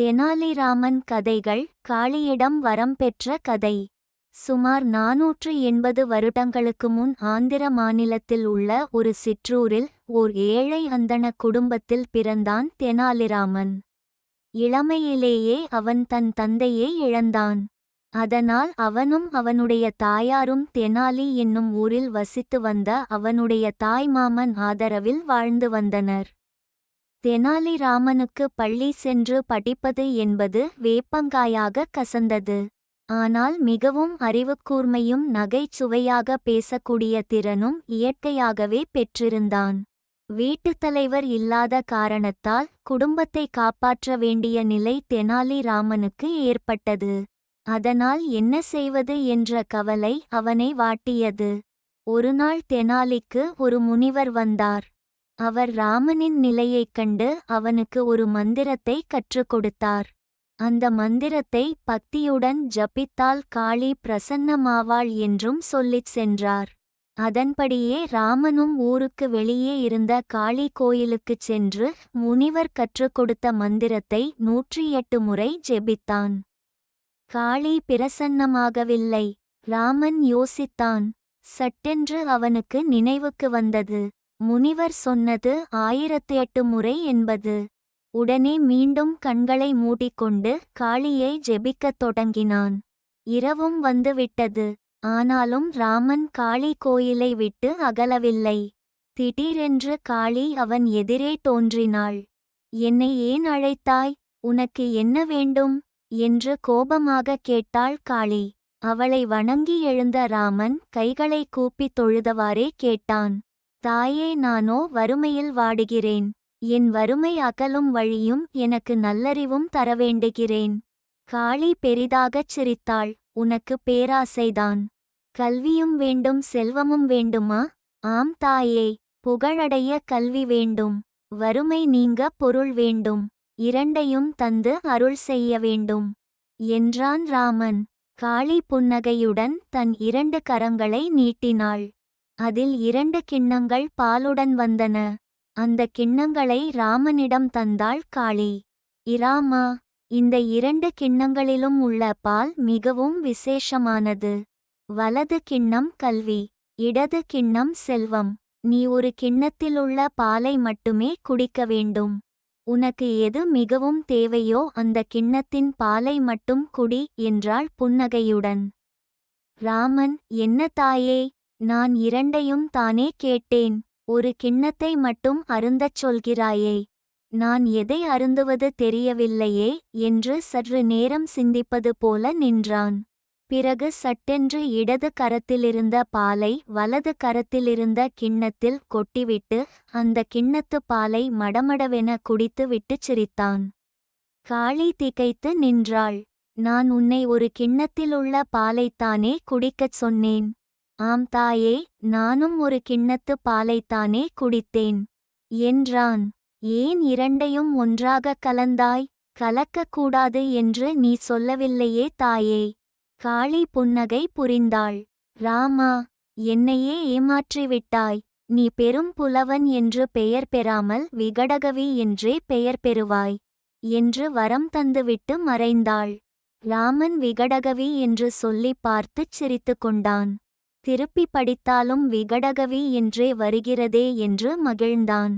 தெனாலிராமன் கதைகள் காளியிடம் வரம் பெற்ற கதை. சுமார் நாநூற்று எண்பது வருடங்களுக்கு முன் ஆந்திர மாநிலத்தில் உள்ள ஒரு சிற்றூரில் ஓர் ஏழை அந்தன குடும்பத்தில் பிறந்தான் தெனாலிராமன். இளமையிலேயே அவன் தன் தந்தையை இழந்தான். அதனால் அவனும் அவனுடைய தாயாரும் தெனாலி என்னும் ஊரில் வசித்து வந்த அவனுடைய தாய்மாமன் ஆதரவில் வாழ்ந்து வந்தனர். தெனாலிராமனுக்கு பள்ளி சென்று படிப்பது என்பது வேப்பங்காயாக கசந்தது. ஆனால் மிகவும் அறிவுக்கூர்மையும் நகைச்சுவையாக பேசக்கூடிய திறனும் இயற்கையாகவே பெற்றிருந்தான். வீட்டுத் தலைவர் இல்லாத காரணத்தால் குடும்பத்தை காப்பாற்ற வேண்டிய நிலை தெனாலிராமனுக்கு ஏற்பட்டது. அதனால் என்ன செய்வது என்ற கவலை அவனை வாட்டியது. ஒருநாள் தெனாலிக்கு ஒரு முனிவர் வந்தார். அவர் ராமனின் நிலையைக் கண்டு அவனுக்கு ஒரு மந்திரத்தை கற்றுக் கொடுத்தார். அந்த மந்திரத்தை பக்தியுடன் ஜபித்தால் காளி பிரசன்னமாவாள் என்றும் சொல்லிச் சென்றார். அதன்படியே ராமனும் ஊருக்கு வெளியே இருந்த காளி கோயிலுக்குச் சென்று முனிவர் கற்றுக் கொடுத்த மந்திரத்தை நூற்றி எட்டு முறை ஜெபித்தான். காளி பிரசன்னமாகவில்லை. ராமன் யோசித்தான். சட்டென்று அவனுக்கு நினைவுக்கு வந்தது. முனிவர் சொன்னது ஆயிரத்து எட்டு முறை என்பது. உடனே மீண்டும் கண்களை மூடிக்கொண்டு காளியை ஜெபிக்கத் தொடங்கினான். இரவும் வந்துவிட்டது. ஆனாலும் ராமன் காளி கோயிலை விட்டு அகலவில்லை. திடீரென்று காளி அவன் எதிரே தோன்றினாள். என்னை ஏன் அழைத்தாய்? உனக்கு என்ன வேண்டும் என்று கோபமாக கேட்டாள் காளி. அவளை வணங்கி எழுந்த ராமன் கைகளை கூப்பித் தொழுதவாறே கேட்டான். தாயே நானோ வறுமையில் வாடுகிறேன். என் வறுமை அகலும் வழியும் எனக்கு நல்லறிவும் தரவேண்டுகிறேன் காளி பெரிதாகச் சிரித்தாள். உனக்கு பேராசைதான். கல்வியும் வேண்டும் செல்வமும் வேண்டுமா? ஆம் தாயே புகழடைய கல்வி வேண்டும். வறுமை நீங்க பொருள் வேண்டும். இரண்டையும் தந்து அருள் செய்ய வேண்டும். என்றான் ராமன். காளி புன்னகையுடன் தன் இரண்டு கரங்களை நீட்டினாள். அதில் இரண்டு கிண்ணங்கள் பாலுடன் வந்தன. அந்த கிண்ணங்களை ராமனிடம் தந்தாள் காளி. இராமா இந்த இரண்டு கிண்ணங்களிலும் உள்ள பால் மிகவும் விசேஷமானது. வலது கிண்ணம் கல்வி இடது கிண்ணம் செல்வம். நீ ஒரு கிண்ணத்திலுள்ள பாலை மட்டுமே குடிக்க வேண்டும். உனக்கு எது மிகவும் தேவையோ அந்த கிண்ணத்தின் பாலை மட்டும் குடி என்றாள் புன்னகையுடன். ராமன் என்ன தாயே? நான் இரண்டையும் தானே கேட்டேன். ஒரு கிண்ணத்தை மட்டும் அருந்தச் சொல்கிறாயே. நான் எதை அருந்துவது தெரியவில்லையே என்று சற்று நேரம் சிந்திப்பது போல நின்றான். பிறகு சட்டென்று இடது கரத்திலிருந்த பாலை வலது கரத்திலிருந்த கிண்ணத்தில் கொட்டிவிட்டு அந்த கிண்ணத்து பாலை மடமடவென குடித்து விட்டுச் சிரித்தான். காளி திகைத்து நின்றாள். நான் உன்னை ஒரு கிண்ணத்திலுள்ள பாலைத்தானே குடிக்கச் சொன்னேன். ஆம் தாயே நானும் ஒரு கிண்ணத்து பாலைத்தானே குடித்தேன். என்றான். ஏன் இரண்டையும் ஒன்றாக கலந்தாய்? கலக்கக்கூடாது என்று நீ சொல்லவில்லையே தாயே. காளி புன்னகை புரிந்தாள். ராமா என்னையே ஏமாற்றிவிட்டாய். நீ பெரும் புலவன் என்று பெயர் பெறாமல் விகடகவி என்றே பெயர் பெறுவாய். என்று வரம் தந்துவிட்டு மறைந்தாள். ராமன் விகடகவி என்று சொல்லிப் பார்த்துச் சிரித்து கொண்டான். திருப்பி படித்தாலும் விகடகவி என்றே வருகிறதே என்று மகிழ்ந்தான்.